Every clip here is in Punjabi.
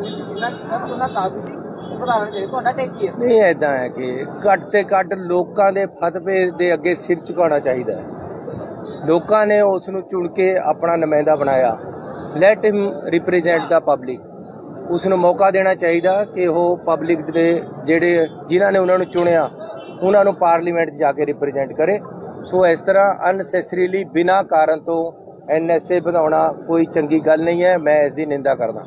ਵੀ ਸੀ ਜਿੰਨਾ ਜਿੰਨਾ ਸੋਨਾ ਕਾਫੀ ਤੁਹਾਡਾ ਟੇਕ ਹੈ। ਨਹੀਂ ਐਦਾਂ ਹੈ ਕਿ ਘੱਟ ਤੇ ਘੱਟ ਲੋਕਾਂ ਦੇ ਫਤਵੇ ਦੇ ਅੱਗੇ ਸਿਰ ਝੁਕਾਉਣਾ ਚਾਹੀਦਾ ਹੈ। ਲੋਕਾਂ ਨੇ ਉਸ ਨੂੰ ਚੁਣ ਕੇ ਆਪਣਾ ਨੁਮਾਇੰਦਾ ਬਣਾਇਆ। Let him represent the public ਉਸ ਨੂੰ ਮੌਕਾ ਦੇਣਾ ਚਾਹੀਦਾ ਕਿ ਉਹ ਪਬਲਿਕ ਦੇ ਜਿਹੜੇ, ਜਿਨ੍ਹਾਂ ਨੇ ਉਹਨਾਂ ਨੂੰ ਚੁਣਿਆ, ਉਹਨਾਂ ਨੂੰ ਪਾਰਲੀਮੈਂਟ 'ਚ ਜਾ ਕੇ ਰਿਪਰੈਜ਼ੈਂਟ ਕਰੇ। ਸੋ ਇਸ ਤਰ੍ਹਾਂ ਅਨਸੈਸਰੀਲੀ ਬਿਨਾਂ ਕਾਰਨ ਤੋਂ ਐਨਐਸਏ ਵਧਾਉਣਾ ਕੋਈ ਚੰਗੀ ਗੱਲ ਨਹੀਂ ਹੈ ਮੈਂ ਇਸ ਦੀ ਨਿੰਦਾ ਕਰਦਾ।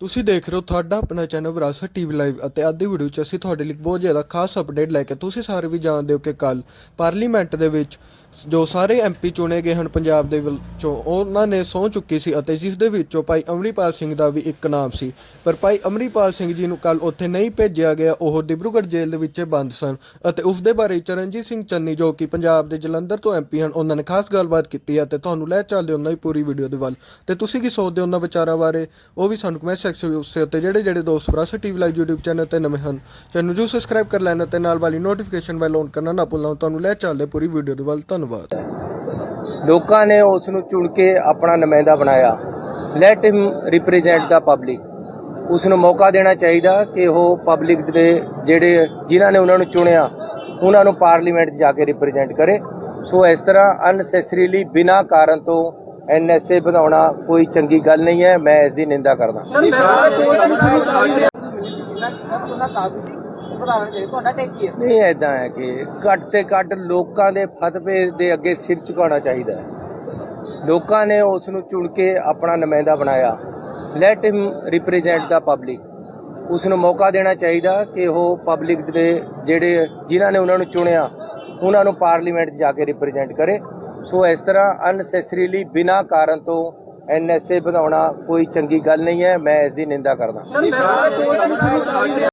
ਤੁਸੀਂ ਦੇਖ ਰਹੇ ਹੋ ਤੁਹਾਡਾ ਆਪਣਾ ਚੈਨਲ ਵਿਰਾਸਤ ਟੀਵੀ ਲਾਈਵ ਅਤੇ ਅੱਜ ਦੀ ਵੀਡੀਓ 'ਚ ਅਸੀਂ ਤੁਹਾਡੇ ਲਈ ਬਹੁਤ ਜ਼ਿਆਦਾ ਖਾਸ ਅਪਡੇਟ ਲੈ ਕੇ ਤੁਸੀਂ ਸਾਰੇ ਵੀ ਜਾਣਦੇ ਹੋ ਕਿ ਕੱਲ ਪਾਰਲੀਮੈਂਟ ਦੇ ਵਿੱਚ ਜੋ ਸਾਰੇ ਐਮਪੀ ਚੁਣੇ ਗਏ ਹਨ ਪੰਜਾਬ ਦੇ ਵਿੱਚੋਂ, ਉਹਨਾਂ ਨੇ ਸਹੁੰ ਚੁੱਕੀ ਸੀ ਅਤੇ ਜਿਸ ਦੇ ਵਿੱਚੋਂ ਭਾਈ ਅਮਰੀਪਾਲ ਸਿੰਘ ਦਾ ਵੀ ਇੱਕ ਨਾਮ ਸੀ। ਪਰ ਭਾਈ ਅਮਰੀਪਾਲ ਸਿੰਘ ਜੀ ਨੂੰ ਕੱਲ ਉੱਥੇ ਨਹੀਂ ਭੇਜਿਆ ਗਿਆ, ਉਹ ਡਿਬਰੂਗੜ੍ਹ ਜੇਲ੍ਹ ਦੇ ਵਿੱਚ ਬੰਦ ਸਨ ਅਤੇ ਉਸ ਦੇ ਬਾਰੇ ਚਰਨਜੀਤ ਸਿੰਘ ਚੰਨੀ ਜੋ ਕਿ ਪੰਜਾਬ ਦੇ ਜਲੰਧਰ ਤੋਂ ਐਮਪੀ ਹਨ, ਉਹਨਾਂ ਨੇ ਖਾਸ ਗੱਲਬਾਤ ਕੀਤੀ ਹੈ ਤੇ ਤੁਹਾਨੂੰ ਲੈ ਚੱਲਦੇ ਉਹਨਾਂ ਦੀ ਪੂਰੀ ਵੀਡੀਓ ਦੇ ਵੱਲ। ਤੇ ਤੁਸੀਂ ਕੀ ਸੋਚਦੇ ਹੋ ਉਹਨਾਂ ਵਿਚਾਰਾਂ ਬਾਰੇ? ਉਹ ਵੀ ਸਾਨੂੰ ਕਮੈਂਟ ਸੈਕਸ਼ਨ ਵਿੱਚ ਉੱਤੇ ਜਿਹੜੇ ਜਿਹੜੇ ਦੋਸਤ ਵਿਰਾਸਤ ਟੀਵੀ ਲਾਈਵ YouTube ਚੈਨਲ ਤੇ ਨਵੇਂ ਹਨ, ਚੈਨਲ ਨੂੰ ਸਬਸਕ੍ਰਾਈਬ ਕਰ ਲੈਣਾ ਤੇ ਨਾਲ ਵਾਲੀ ਨੋਟੀਫਿਕੇਸ਼ਨ ਬੈਲ ਔਨ ਕਰਨਾ ਨਾ ਭੁੱਲਣਾ। ਤੁਹਾਨੂੰ ਲੈ ਚੱਲਦੇ ਪੂਰੀ ਵੀਡੀਓ ਦੇ ਵੱਲ ਧੰਨਵਾਦ। ਲੋਕਾਂ ਨੇ ਉਸ ਨੂੰ ਚੁਣ ਕੇ ਆਪਣਾ ਨੁਮਾਇੰਦਾ ਬਣਾਇਆ। Let him represent the public ਉਸ ਨੂੰ ਮੌਕਾ ਦੇਣਾ ਚਾਹੀਦਾ ਕਿ ਉਹ ਪਬਲਿਕ ਦੇ ਜਿਹੜੇ ਜਿਨ੍ਹਾਂ ਨੇ ਉਹਨਾਂ ਨੂੰ ਚੁਣਿਆ, ਉਹਨਾਂ ਨੂੰ ਪਾਰਲੀਮੈਂਟ 'ਚ ਜਾ ਕੇ ਰਿਪਰੈਜ਼ੈਂਟ ਕਰੇ। ਸੋ ਇਸ ਤਰ੍ਹਾਂ ਅਨਸੈਸਰੀਲੀ ਬਿਨਾਂ ਕਾਰਨ ਤੋਂ ਐਨਐਸਏ ਵਧਾਉਣਾ ਕੋਈ ਚੰਗੀ ਗੱਲ ਨਹੀਂ ਹੈ ਮੈਂ ਇਸ ਦੀ ਨਿੰਦਾ ਕਰਦਾ। ਨਹੀਂ ਐਦਾਂ ਹੈ ਕਿ ਘੱਟ ਤੇ ਘੱਟ ਲੋਕਾਂ ਦੇ ਫਤਵੇ ਦੇ ਅੱਗੇ ਸਿਰ ਝੁਕਾਉਣਾ ਚਾਹੀਦਾ ਹੈ। ਲੋਕਾਂ ਨੇ ਉਸ ਨੂੰ ਚੁਣ ਕੇ ਆਪਣਾ ਨੁਮਾਇੰਦਾ ਬਣਾਇਆ। Let him represent the public ਉਸ ਨੂੰ ਮੌਕਾ ਦੇਣਾ ਚਾਹੀਦਾ ਕਿ ਉਹ ਪਬਲਿਕ ਦੇ ਜਿਹੜੇ ਜਿਨ੍ਹਾਂ ਨੇ ਉਹਨਾਂ ਨੂੰ ਚੁਣਿਆ ਉਹਨਾਂ ਨੂੰ ਪਾਰਲੀਮੈਂਟ 'ਚ ਜਾ ਕੇ ਰਿਪਰੈਜ਼ੈਂਟ ਕਰੇ। ਸੋ ਇਸ ਤਰ੍ਹਾਂ ਅਨਸੈਸਰੀਲੀ ਬਿਨਾਂ ਕਾਰਨ ਤੋਂ ਐਨਐਸਏ ਵਧਾਉਣਾ ਕੋਈ ਚੰਗੀ ਗੱਲ ਨਹੀਂ ਹੈ, ਮੈਂ ਇਸ ਦੀ ਨਿੰਦਾ ਕਰਦਾ।